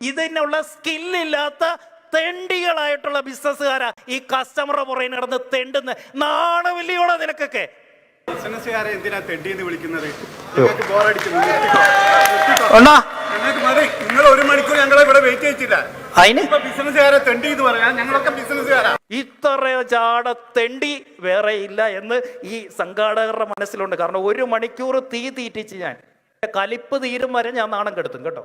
ഇതിനുള്ള സ്കില്ലില്ലാത്ത തെണ്ടികളായിട്ടുള്ള ബിസിനസ്സുകാരാ ഈ കസ്റ്റമറുടെ പുറകെ നടന്ന് തെണ്ടുന്ന. നാണവില്ലിയോടെ നിനക്കൊക്കെ. ബിസിനസ്സുകാരെ എന്തിനാ തെണ്ടിയെന്ന് വിളിക്കുന്നത്? നിങ്ങൾക്ക് ബോറടിക്കുന്നു നിർത്തിക്കോ. നിർത്തിക്കോ. അണ്ണാ. ഞങ്ങൾക്ക് മതി. നിങ്ങൾ ഒരു മണിക്കൂർ ഞങ്ങളെ ഇവിടെ വെയിറ്റ് ചെയ്യിച്ചില്ല. അതിന് ഇപ്പൊ ബിസിനസ്സുകാരെ തെണ്ടി എന്ന് പറയാം. ഞങ്ങളൊക്കെ ബിസിനസ്സുകാരാ. ഇത്ര ചാട തെണ്ടി വേറെ ഇല്ല എന്ന് ഈ സംഘാടകരുടെ മനസ്സിലുണ്ട്. കാരണം ഒരു മണിക്കൂർ തീ തീറ്റിച്ച് ഞാൻ. കലിപ്പ് തീരും വരെ ഞാൻ നാണം കെടുത്തും കേട്ടോ.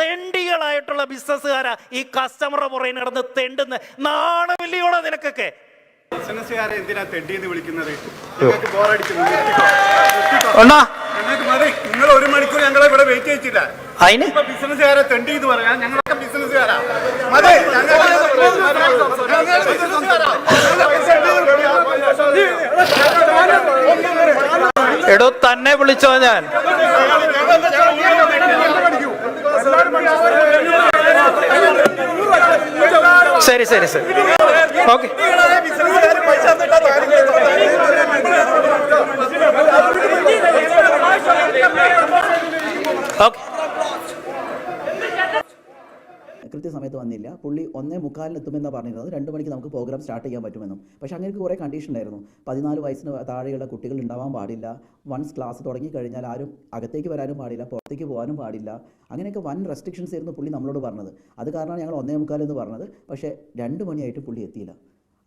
തെണ്ടികളായിട്ടുള്ള ബിസിനസ്സുകാരാ ഈ കസ്റ്റമറെ പുറകെ നടന്ന് തെണ്ടുന്ന നാണവില്ലിയോടെ നിനക്കൊക്കെ ബിസിനസ്സുകാരെ എന്തിനാ തെണ്ടിയെന്ന് വിളിക്കുന്നത് നിങ്ങൾ ഒരു മണിക്കൂർ ഞങ്ങളെ ഇവിടെ വെയിറ്റ് ചെയ്യിച്ചില്ല അതിന് ഇപ്പൊ ബിസിനസ്സുകാരെ തെണ്ടി എന്ന് ഞങ്ങളൊക്കെ ബിസിനസ്സുകാരാ മതി എടോ തന്നെ വിളിച്ചോ ഞാൻ ശരി ശരി ശരി. ഓക്കെ. ഓക്കെ. കൃത്യസമയത്ത് വന്നില്ല. പുള്ളി ഒന്നേ മുക്കാലിന് എത്തുമെന്നാണ് പറഞ്ഞിരുന്നത്. രണ്ട് മണിക്ക് നമുക്ക് പ്രോഗ്രാം സ്റ്റാർട്ട് ചെയ്യാൻ പറ്റുമെന്നും. പക്ഷേ അങ്ങനെ കുറേ കണ്ടീഷൻ ഉണ്ടായിരുന്നു. പതിനാല് വയസ്സിന് താഴെയുള്ള കുട്ടികൾ ഉണ്ടാവാൻ പാടില്ല. വൺസ് ക്ലാസ് തുടങ്ങി കഴിഞ്ഞാൽ ആരും അകത്തേക്ക് വരാനും പാടില്ല പുറത്തേക്ക് പോകാനും പാടില്ല. അങ്ങനെയൊക്കെ വൺ റെസ്ട്രിക്ഷൻസ് ആയിരുന്നു പുള്ളി നമ്മളോട് പറഞ്ഞത്. അത് കാരണമാണ് ഞങ്ങൾ ഒന്നേ മുക്കാൽ എന്ന് പറഞ്ഞത്. പക്ഷേ രണ്ട് മണിയായിട്ട് പുള്ളി എത്തിയില്ല.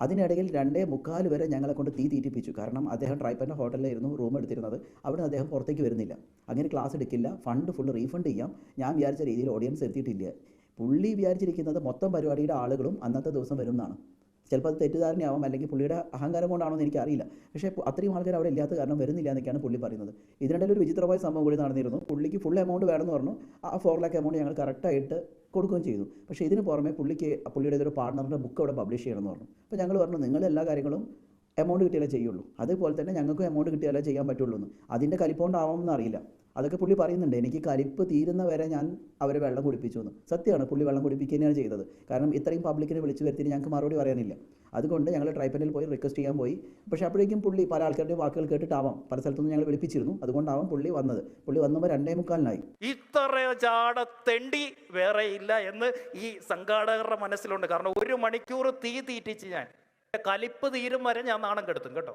അതിനിടയിൽ രണ്ടേ മുക്കാൽ വരെ ഞങ്ങളെ കൊണ്ട് തീ തീറ്റിപ്പിച്ചു. കാരണം അദ്ദേഹം ട്രൈപ്പന്റെ ഹോട്ടലിലായിരുന്നു റൂം എടുത്തിരുന്നത്. അവിടെ അദ്ദേഹം പുറത്തേക്ക് വരുന്നില്ല. അങ്ങനെ ക്ലാസ് എടുക്കില്ല. ഫണ്ട് ഫുൾ റീഫണ്ട് ചെയ്യാം. ഞാൻ വിചാരിച്ച രീതിയിൽ ഓഡിയൻസ് എത്തിയിട്ടില്ല. പുള്ളി വിചാരിച്ചിരിക്കുന്നത് മൊത്തം പരിപാടിയുടെ ആളുകളും അന്നത്തെ ദിവസം വരും എന്നാണ്. ചിലപ്പോൾ അത് തെറ്റിദ്ധാരണയാവാം അല്ലെങ്കിൽ പുള്ളിയുടെ അഹങ്കാരം കൊണ്ടാണോ എന്ന് എനിക്കറിയില്ല. പക്ഷേ അത്രയും ആൾക്കാർ അവിടെ ഇല്ലാത്ത കാരണം വരുന്നില്ല എന്നൊക്കെയാണ് പുള്ളി പറയുന്നത്. ഇതിനിടയിൽ ഒരു വിചിത്രമായ സംഭവം കൂടി നടന്നിരുന്നു. പുള്ളിക്ക് ഫുൾ എമൗണ്ട് വേണമെന്ന് പറഞ്ഞു. ആ ഫോർ ലാക്ക് എമൗണ്ട് ഞങ്ങൾ കറക്റ്റായിട്ട് കൊടുക്കുകയും ചെയ്തു. പക്ഷേ ഇതിന് പുറമെ പുള്ളിക്ക് പുള്ളിയുടെ ഒരു പാർട്ണറിന്റെ ബുക്ക് അവിടെ പബ്ലിഷ് ചെയ്യണമെന്ന് പറഞ്ഞു. അപ്പോൾ ഞങ്ങൾ പറഞ്ഞു നിങ്ങൾ എല്ലാ കാര്യങ്ങളും എമൗണ്ട് കിട്ടിയാലേ ചെയ്യുള്ളൂ. അതേപോലെ തന്നെ ഞങ്ങൾക്കും എമൗണ്ട് കിട്ടിയാലേ ചെയ്യാൻ പറ്റുള്ളൂ എന്ന് അതിന്റെ കലിപ്പോണ്ടാവുമെന്ന് അറിയില്ല. അതൊക്കെ പുള്ളി പറയുന്നുണ്ട്. എനിക്ക് കലിപ്പ് തീരുന്ന വരെ ഞാൻ അവരെ വെള്ളം കുടിപ്പിച്ചു എന്ന് സത്യമാണ് പുള്ളി വെള്ളം കുടിപ്പിക്കുകയാണ് ചെയ്തത്. കാരണം ഇത്രയും പബ്ലിക്കിനെ വിളിച്ചു വരുത്തി ഞങ്ങൾക്ക് മറുപടി പറയാനില്ല. അതുകൊണ്ട് ഞങ്ങൾ ട്രൈപ്പനിൽ പോയി റിക്വസ്റ്റ് ചെയ്യാൻ പോയി. പക്ഷേ അപ്പോഴേക്കും പുള്ളി പല ആൾക്കാരുടെ വാക്കുകൾ കേട്ടിട്ടാവാം. പല സ്ഥലത്തുനിന്ന് ഞങ്ങൾ വിളിപ്പിച്ചിരുന്നു. അതുകൊണ്ടാവാം പുള്ളി വന്നത്. പുള്ളി വന്നപ്പോൾ രണ്ടേ മുക്കാലിനായി. ഇത്ര ചാടത്തെണ്ടി തെണ്ടി വേറെ ഇല്ല എന്ന് ഈ സംഘാടകരുടെ മനസ്സിലുണ്ട്. കാരണം ഒരു മണിക്കൂർ തീ തീറ്റിച്ച് ഞാൻ. കലിപ്പ് തീരും വരെ ഞാൻ നാണം കെടുത്തും കേട്ടോ.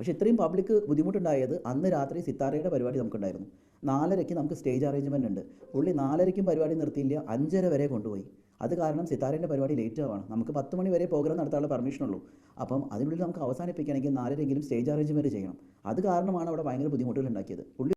പക്ഷേ ഇത്രയും പബ്ലിക് ബുദ്ധിമുട്ടുണ്ടായത് അന്ന് രാത്രി സിത്താരയുടെ പരിപാടി നമുക്കുണ്ടായിരുന്നു. നാലരയ്ക്ക് നമുക്ക് സ്റ്റേജ് അറേഞ്ച്മെന്റ് ഉണ്ട്. പുള്ളി നാലരയ്ക്കും പരിപാടി നിർത്തിയില്ല അഞ്ചര വരെ കൊണ്ടുപോയി. അത് കാരണം സിത്താരേന്റെ പരിപാടി ലേറ്റ് ആവാണ്. നമുക്ക് പത്ത് മണി വരെ പ്രോഗ്രാം നടത്താനുള്ള പെർമിഷൻ ഉള്ളൂ. അപ്പം അതിനുള്ളിൽ നമുക്ക് അവസാനിപ്പിക്കണമെങ്കിൽ നാലരെങ്കിലും സ്റ്റേജ് അറേഞ്ച്മെന്റ് ചെയ്യണം. അത് കാരണമാണ് അവിടെ ഭയങ്കര ബുദ്ധിമുട്ടുകൾ ഉണ്ടാക്കിയത്. പുള്ളി